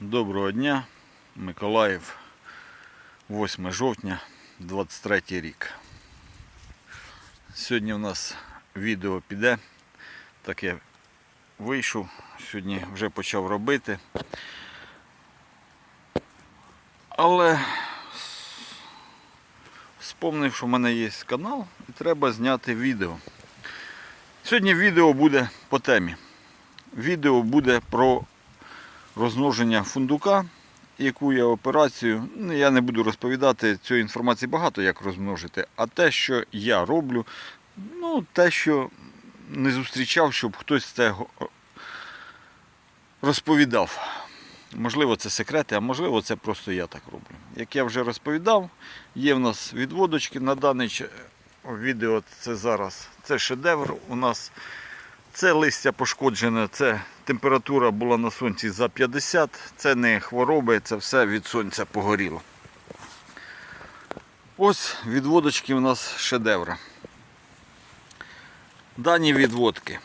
Доброго дня, Миколаїв, 8 жовтня, 23 рік. Сьогодні у нас відео піде. Так я вийшов, сьогодні вже почав робити. Але вспомнив, що в мене є канал і треба зняти відео. Сьогодні відео буде по темі. Відео буде про розмноження фундука, яку я операцію. Ну, Я не буду розповідати цієї інформації багато, як розмножити, а те, що я роблю, ну, те, що не зустрічав, щоб хтось це розповідав. Можливо, це секрети, а можливо, це просто я так роблю. Як я вже розповідав, є в нас відводочки на даний відео. Це зараз це шедевр у нас. Це листя пошкоджене, це температура була на сонці за 50, це не хвороби, це все від сонця погоріло. Ось відводочки у нас шедевра. Дані відводки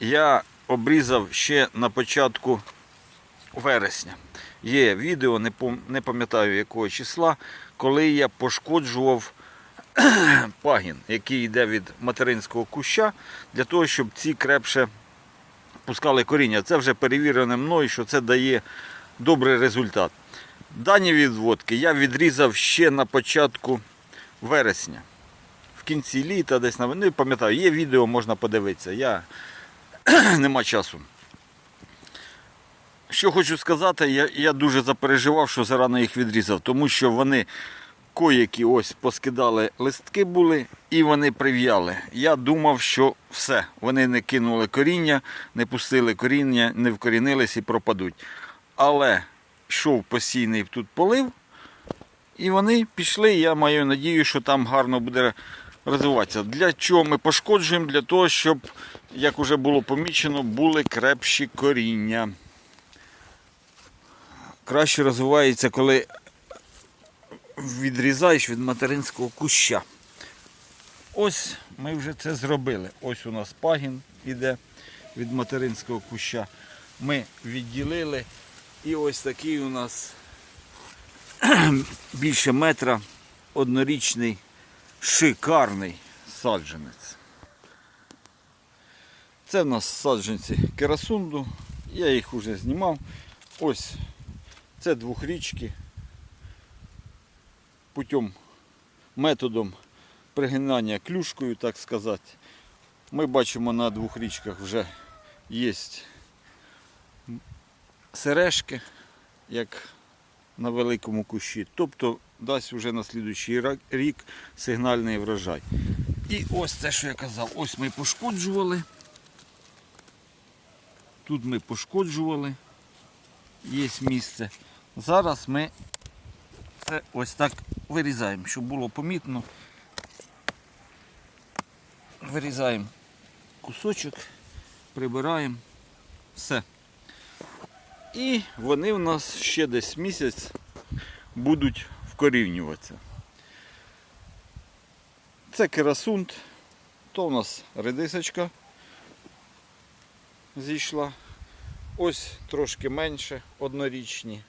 я обрізав ще на початку вересня. Є відео, не пам'ятаю якого числа, коли я пошкоджував пагін, який йде від материнського куща, для того, щоб ці крепше пускали коріння. Це вже перевірено мною, що це дає добрий результат. Дані відводки я відрізав ще на початку вересня. В кінці літа, десь на не пам'ятаю, є відео, можна подивитися. Я нема часу. Що хочу сказати, я, я дуже запереживав, що зарано їх відрізав, тому що вони коякі ось поскидали листки були і вони прив'яли. Я думав, що все, вони не кинули коріння, не пустили коріння, не вкорінились і пропадуть. Але йшов постійний тут полив, і вони пішли. Я маю надію, що там гарно буде розвиватися. Для чого ми пошкоджуємо? Для того, щоб, як вже було помічено, були крепші коріння. Краще розвивається, коли відрізаєш від материнського куща. Ось ми вже це зробили. Ось у нас пагін іде від материнського куща. Ми відділили і ось такий у нас більше метра однорічний шикарний саджанець. Це в нас саджанці керасунду. Я їх вже знімав. Ось це двохрічки путем методом пригинання клюшкою, так сказати. Ми бачимо на двох річках вже є сережки, як на великому кущі. Тобто дасть вже на слідуючий рік сигнальний врожай. І ось те, що я казав, ось ми пошкоджували. Тут ми пошкоджували. Є місце. Зараз ми це ось так вирізаємо, щоб було помітно. Вирізаємо кусочок, прибираємо все. І вони в нас ще десь місяць будуть вкорінюватися. Це керасунт, то у нас редисочка зійшла. Ось трошки менше, однорічні.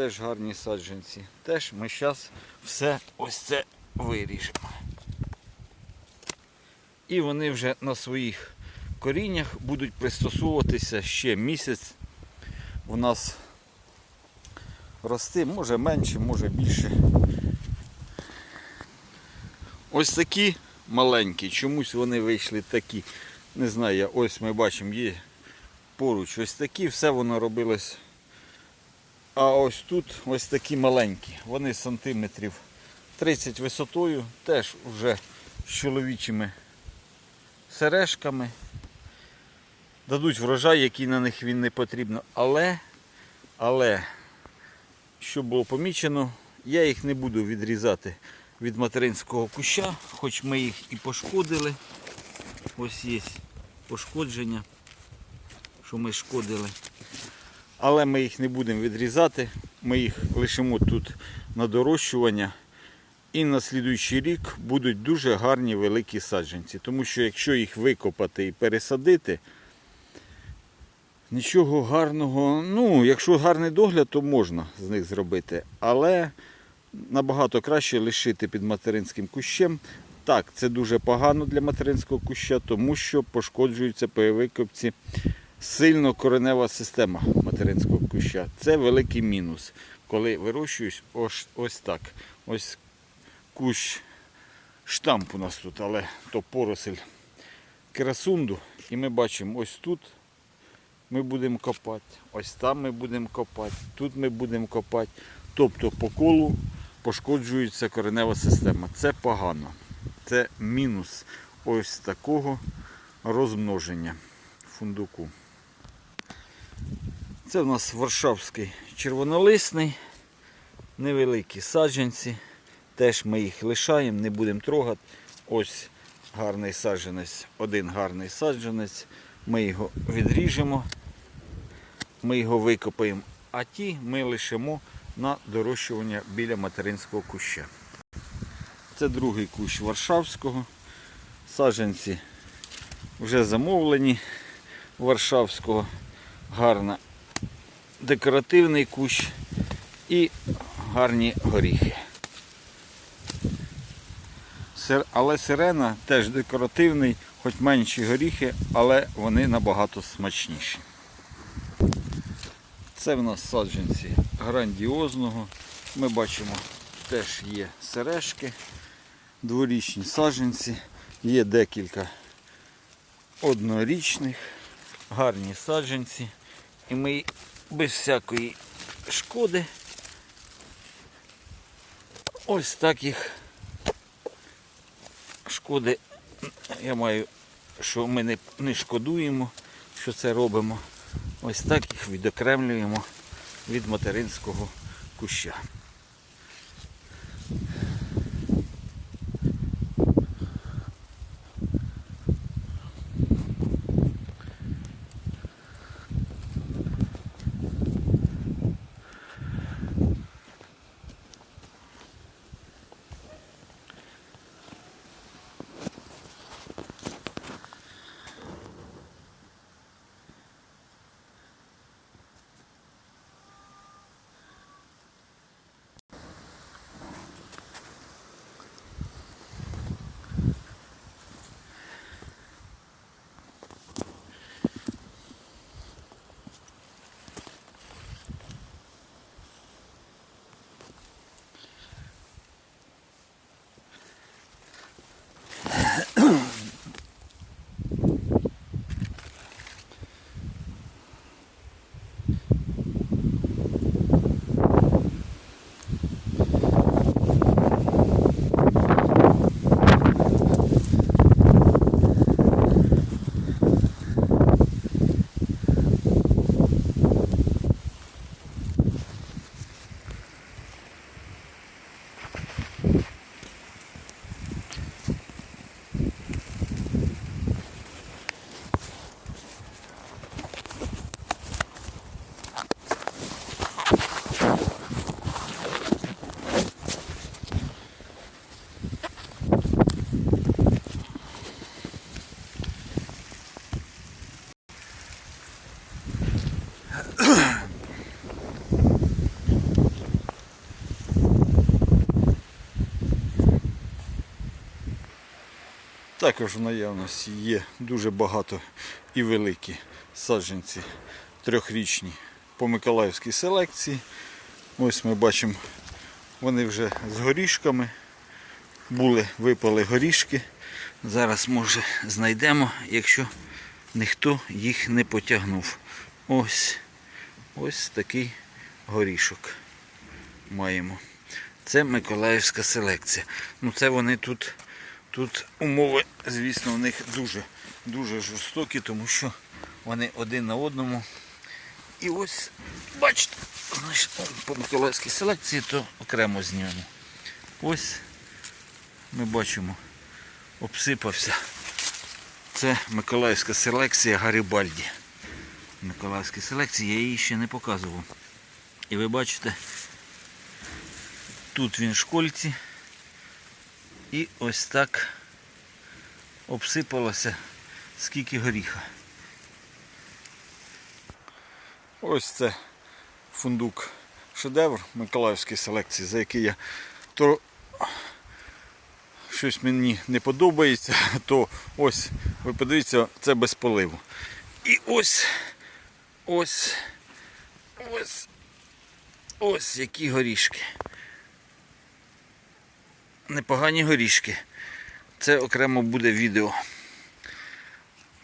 Теж гарні саджанці. Теж ми зараз все ось це виріжемо. І вони вже на своїх коріннях будуть пристосовуватися ще місяць. У нас рости, може менше, може більше. Ось такі маленькі, чомусь вони вийшли такі. Не знаю, ось ми бачимо, є поруч ось такі, все воно робилось а ось тут ось такі маленькі. Вони сантиметрів 30 висотою, теж вже з чоловічими сережками. Дадуть врожай, який на них він не потрібно. Але, але, що було помічено, я їх не буду відрізати від материнського куща, хоч ми їх і пошкодили. Ось є пошкодження, що ми шкодили. Але ми їх не будемо відрізати. Ми їх лишимо тут на дорощування. І на слідуючий рік будуть дуже гарні великі саджанці. Тому що якщо їх викопати і пересадити, Нічого гарного. Ну, якщо гарний догляд, то можна з них зробити. Але набагато краще лишити під материнським кущем. Так, це дуже погано для материнського куща, тому що пошкоджуються при викопці сильно коренева система материнського куща. Це великий мінус. Коли вирощуюсь ось, ось так. Ось кущ штамп у нас тут, але то поросель красунду. І ми бачимо, ось тут ми будемо копати, ось там ми будемо копати, тут ми будемо копати. Тобто по колу пошкоджується коренева система. Це погано. Це мінус ось такого розмноження фундуку. Це в нас варшавський червонолисний, невеликі саджанці. Теж ми їх лишаємо, не будемо трогати. Ось гарний саджанець, один гарний саджанець. Ми його відріжемо, ми його викопаємо, а ті ми лишимо на дорощування біля материнського куща. Це другий кущ Варшавського. Саджанці вже замовлені Варшавського. Гарна декоративний кущ і гарні горіхи. Але сирена теж декоративний, хоч менші горіхи, але вони набагато смачніші. Це в нас саджанці грандіозного. Ми бачимо, теж є сережки, дворічні саджанці, є декілька однорічних, гарні саджанці. І ми без всякої шкоди ось так їх шкоди, я маю, що ми не, не шкодуємо, що це робимо. Ось так їх відокремлюємо від материнського куща. Також в наявності є дуже багато і великі саджанці трьохрічні по Миколаївській селекції. Ось ми бачимо, вони вже з горішками. Були, випали горішки. Зараз може знайдемо, якщо ніхто їх не потягнув. Ось ось такий горішок маємо. Це Миколаївська селекція. Ну це вони тут, тут умови, звісно, в них дуже, дуже жорстокі, тому що вони один на одному. І ось, бачите, по Миколаївській селекції то окремо знімемо. Ось ми бачимо, обсипався. Це Миколаївська селекція Гарібальді. Миколаївській селекції я її ще не показував. І ви бачите, тут він в школьці. І ось так обсипалося скільки горіха. Ось це фундук шедевр Миколаївської селекції, за який я то щось мені не подобається, то ось, ви подивіться, це без поливу. І ось, ось, ось, ось які горішки. Непогані горішки. Це окремо буде відео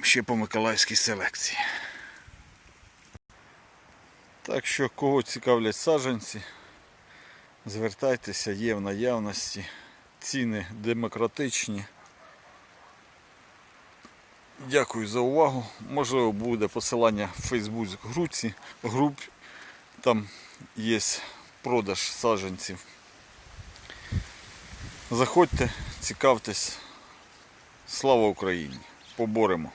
ще по Миколаївській селекції. Так що, кого цікавлять саджанці, звертайтеся, є в наявності. Ціни демократичні. Дякую за увагу. Можливо, буде посилання в Фейсбук групці, груп. Там є продаж саджанців. Заходьте, цікавтесь. Слава Україні! Поборемо!